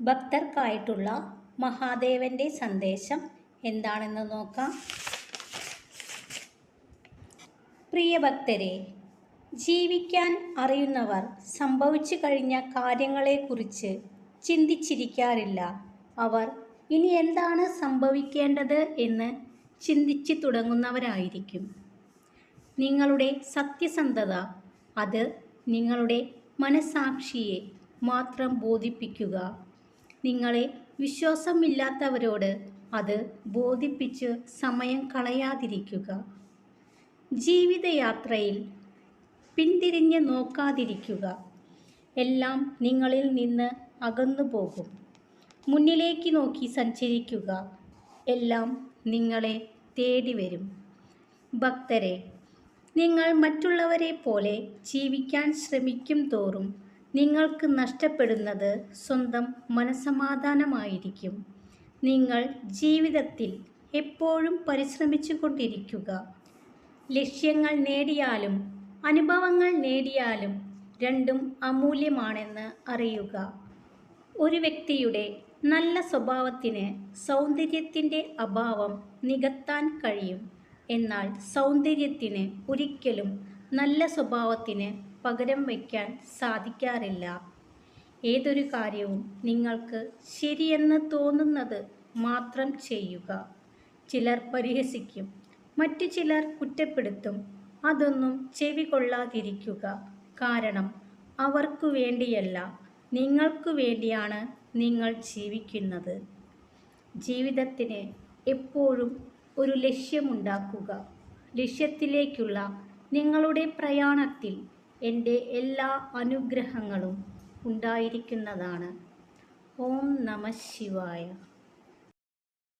ഭക്തർക്കായിട്ടുള്ള മഹാദേവന്റെ സന്ദേശം എന്താണെന്ന് നോക്കാം. പ്രിയ ഭക്തരെ ജീവിക്കാൻ അറിയുന്നവർ സംഭവിച്ചു കഴിഞ്ഞ കാര്യങ്ങളെക്കുറിച്ച് ചിന്തിച്ചിരിക്കാറില്ല. അവർ ഇനി എന്താണ് സംഭവിക്കേണ്ടത് എന്ന് ചിന്തിച്ചു തുടങ്ങുന്നവരായിരിക്കും. നിങ്ങളുടെ സത്യസന്ധത അത് നിങ്ങളുടെ മനസാക്ഷിയെ മാത്രം ബോധിപ്പിക്കുക. നിങ്ങളെ വിശ്വാസമില്ലാത്തവരോട് അത് ബോധിപ്പിച്ച് സമയം കളയാതിരിക്കുക. ജീവിതയാത്രയിൽ പിന്തിരിഞ്ഞ് നോക്കാതിരിക്കുക. എല്ലാം നിങ്ങളിൽ നിന്ന് അകന്നു പോകും. മുന്നിലേക്ക് നോക്കി സഞ്ചരിക്കുക. എല്ലാം നിങ്ങളെ തേടി വരും. ഭക്തരെ നിങ്ങൾ മറ്റുള്ളവരെ പോലെ ജീവിക്കാൻ ശ്രമിക്കും തോറും നിങ്ങൾക്ക് നഷ്ടപ്പെടുന്നത് സ്വന്തം മനസമാധാനമായിരിക്കും നിങ്ങൾ ജീവിതത്തിൽ എപ്പോഴും പരിശ്രമിച്ചു കൊണ്ടിരിക്കുക ലക്ഷ്യങ്ങൾ നേടിയാലും അനുഭവങ്ങൾ നേടിയാലും രണ്ടും അമൂല്യമാണെന്ന് അറിയുക. ഒരു വ്യക്തിയുടെ നല്ല സ്വഭാവത്തിന് സൗന്ദര്യത്തിന്റെ അഭാവം നികത്താൻ കഴിയും. എന്നാൽ സൗന്ദര്യത്തിന് ഒരിക്കലും നല്ല സ്വഭാവത്തിന് പകരം വയ്ക്കാൻ സാധിക്കാറില്ല. ഏതൊരു കാര്യവും നിങ്ങൾക്ക് ശരിയെന്ന് തോന്നുന്നത് മാത്രം ചെയ്യുക. ചിലർ പരിഹസിക്കും മറ്റു ചിലർ കുറ്റപ്പെടുത്തും. അതൊന്നും ചെവി കൊള്ളാതിരിക്കുക. കാരണം അവർക്കു വേണ്ടിയല്ല നിങ്ങൾക്ക് വേണ്ടിയാണ് നിങ്ങൾ ജീവിക്കുന്നത്. ജീവിതത്തിന് എപ്പോഴും ഒരു ലക്ഷ്യമുണ്ടാക്കുക. ലക്ഷ്യത്തിലേക്കുള്ള നിങ്ങളുടെ പ്രയാണത്തിൽ എന്റെ എല്ലാ അനുഗ്രഹങ്ങളും ഉണ്ടായിരിക്കുന്നതാണ്. ഓം നമ ശിവായ.